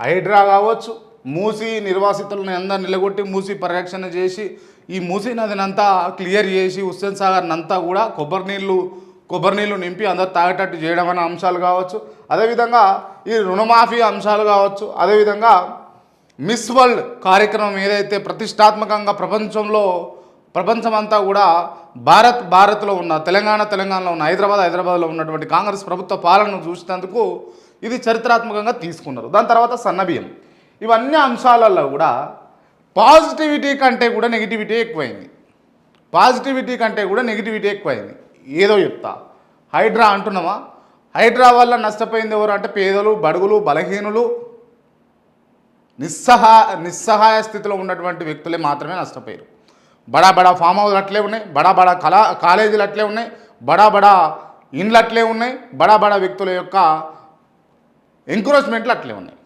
హైడ్రా కావచ్చు మూసి నిర్వాసితులను అందరు నిలగొట్టి మూసి పరిరక్షణ చేసి ఈ మూసీ నదినంతా క్లియర్ చేసి హుస్సేన్ సాగర్ని అంతా కూడా కొబ్బరి నీళ్ళు కొబ్బరి నీళ్ళు నింపి అందరు తాగేటట్టు చేయడం అనే అంశాలు కావచ్చు. అదేవిధంగా ఈ రుణమాఫీ అంశాలు కావచ్చు. అదేవిధంగా మిస్ వరల్డ్ కార్యక్రమం ఏదైతే ప్రతిష్టాత్మకంగా ప్రపంచంలో ప్రపంచమంతా కూడా భారత్ భారత్లో ఉన్న తెలంగాణ తెలంగాణలో ఉన్న హైదరాబాద్ హైదరాబాద్లో ఉన్నటువంటి కాంగ్రెస్ ప్రభుత్వ పాలనను చూసినందుకు ఇది చరిత్రాత్మకంగా తీసుకున్నారు. దాని తర్వాత సన్నబియ్యం ఇవన్నీ అంశాలలో కూడా పాజిటివిటీ కంటే కూడా నెగిటివిటీ ఎక్కువైంది. పాజిటివిటీ కంటే కూడా నెగిటివిటీ ఎక్కువైంది. ఏదో చెప్తా. హైడ్రా అంటున్నామా? హైడ్రా వల్ల నష్టపోయింది ఎవరు అంటే పేదలు బడుగులు బలహీనులు. నిస్సహా నిస్సహాయ స్థితిలో ఉన్నటువంటి వ్యక్తులే మాత్రమే నష్టపోయారు. బడా బడా ఫామ్ హౌస్ అట్లే ఉన్నాయి బడా బడా కళా కాలేజీలు అట్లే ఉన్నాయి బడా బడా ఇండ్లు అట్లే ఉన్నాయి బడా బడా వ్యక్తుల యొక్క ఎంకరేజ్మెంట్లు అట్లే ఉన్నాయి.